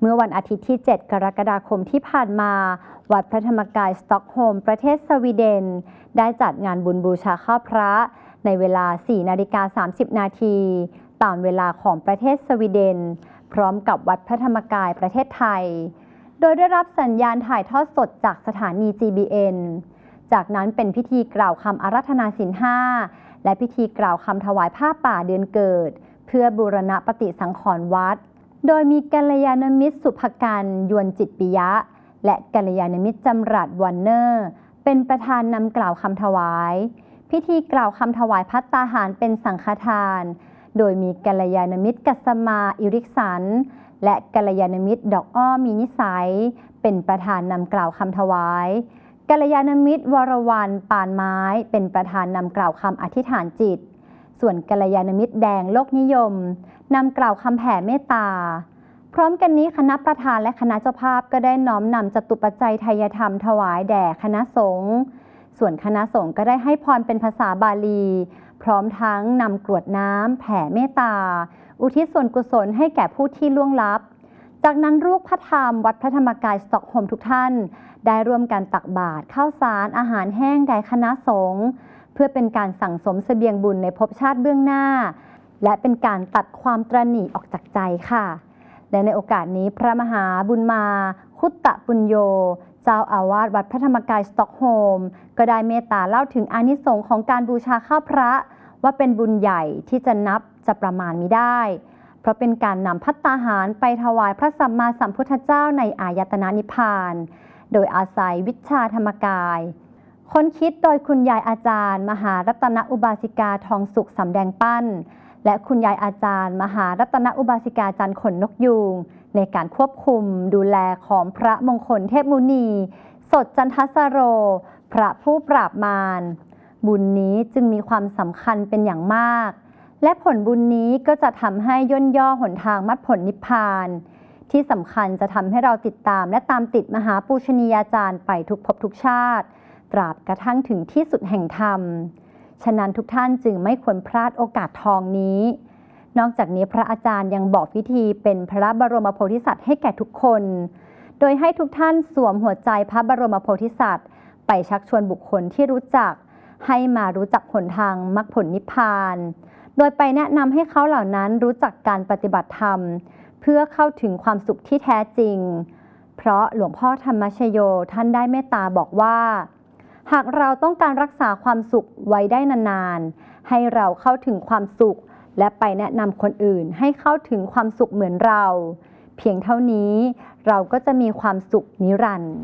เมื่อวันอาทิตย์ที่ 7 กรกฎาคมที่ผ่านมา วัดพระธรรมกายสต็อกโฮล์มประเทศสวีเดน ได้จัดงานบุญบูชาข้าพระ ในเวลา 4 นาฬิกา 30 นาทีตามเวลาของประเทศสวีเดน พร้อมกับวัดพระธรรมกายประเทศไทย โดยได้รับสัญญาณถ่ายทอดสดจากสถานี GBN จากนั้นเป็นพิธีกล่าวคำอารัธนาสินห้าและพิธีกล่าวคำถวายผ้าป่าเดือนเกิด เพื่อบูรณะปฏิสังขรณ์วัด โดยมีกัลยาณมิตรสุภการยวนจิตปิยะ และกัลยาณมิตรจำรัดวันเนอร์ เป็นประธานนำกล่าวคำถวาย พิธีกล่าวคำถวายพัตตาหารเป็นสังฆทาน โดยมีกัลยาณมิตรกัสมาอิริกสัน และกัลยาณมิตรดอกอ้อมีนิสัย เป็นประธานนำกล่าวคำถวายกัลยาณมิตรวรวันปานไม้ เป็นประธานนำกล่าวคำอธิษฐานจิต ส่วนกัลยาณมิตรแดงโลกนิยมนำกล่าวคำแผ่เมตตา พร้อมกันนี้คณะประธานและคณะเจ้าภาพก็ได้น้อมนำจตุปัจจัยไทยธรรมถวายแด่คณะสงฆ์ส่วนคณะสงฆ์ก็ได้ให้พรเป็นภาษาบาลี พร้อมทั้งนำกรวดน้ำแผ่เมตตา อุทิศส่วนกุศลให้แก่ผู้ที่ล่วงลับ จากนั้นลูกพระธรรมวัดพระธรรมกายสตอกโฮล์มทุกท่าน ได้ร่วมกันตักบาตรข้าวสารอาหารแห้งแด่คณะสงฆ์ พื่อเป็นการสั่งสมเสบียงบุญในภพชาติเบื้องหน้า และเป็นการตัดความตรณีออกจากใจค่ะ และในโอกาสนี้พระมหาบุญมา คุตตะปุญโย เจ้าอาวาสวัดพระธรรมกายสต็อกโฮม ก็ได้เมตตาเล่าถึงอานิสงส์ของการบูชาข้าพระ ว่าเป็นบุญใหญ่ที่จะนับจะประมาณไมิได้ เพราะเป็นการนำพัตตาหารไปถวายพระสัมมาสัมพุทธเจ้าในอายตนะนิพพาน โดยอาศัยวิชาธรรมกาย ค้นคิดโดยคุณยายอาจารย์ มหารัตนอุบาสิกาทองสุขสำแดงปั้น และคุณยายอาจารย์ มหารัตนอุบาสิกาจันขนนกยูงในการควบคุมดูแลของพระมงคลเทพมุนี สดจันทสโร พระผู้ปราบมาร บุญนี้จึงมีความสำคัญเป็นอย่างมาก และผลบุญนี้ก็จะทำให้ย่นย่อหนทางมรรคผลนิพพาน ที่สำคัญจะทำให้เราติดตามและตามติดมหาปูชนียาจารย์ไปทุกภพทุกชาติ ตราบกระทั่งถึงที่สุดแห่งธรรม ฉะนั้นทุกท่านจึงไม่ควรพลาดโอกาสทองนี้ นอกจากนี้พระอาจารย์ยังบอกวิธีเป็นพระบรมโพธิสัตว์ให้แก่ทุกคน โดยให้ทุกท่านสวมหัวใจพระบรมโพธิสัตว์ ไปชักชวนบุคคลที่รู้จัก ให้มารู้จักผลทางมรรคผลนิพพาน โดยไปแนะนำให้เขาเหล่านั้นรู้จักการปฏิบัติธรรม เพื่อเข้าถึงความสุขที่แท้จริง เพราะหลวงพ่อธรรมชโยท่านได้เมตตาบอกว่า หากเราต้องการรักษาความสุขไว้ได้นานๆ ให้เราเข้าถึงความสุข และไปแนะนำคนอื่นให้เข้าถึงความสุขเหมือนเรา เพียงเท่านี้เราก็จะมีความสุขนิรันดร์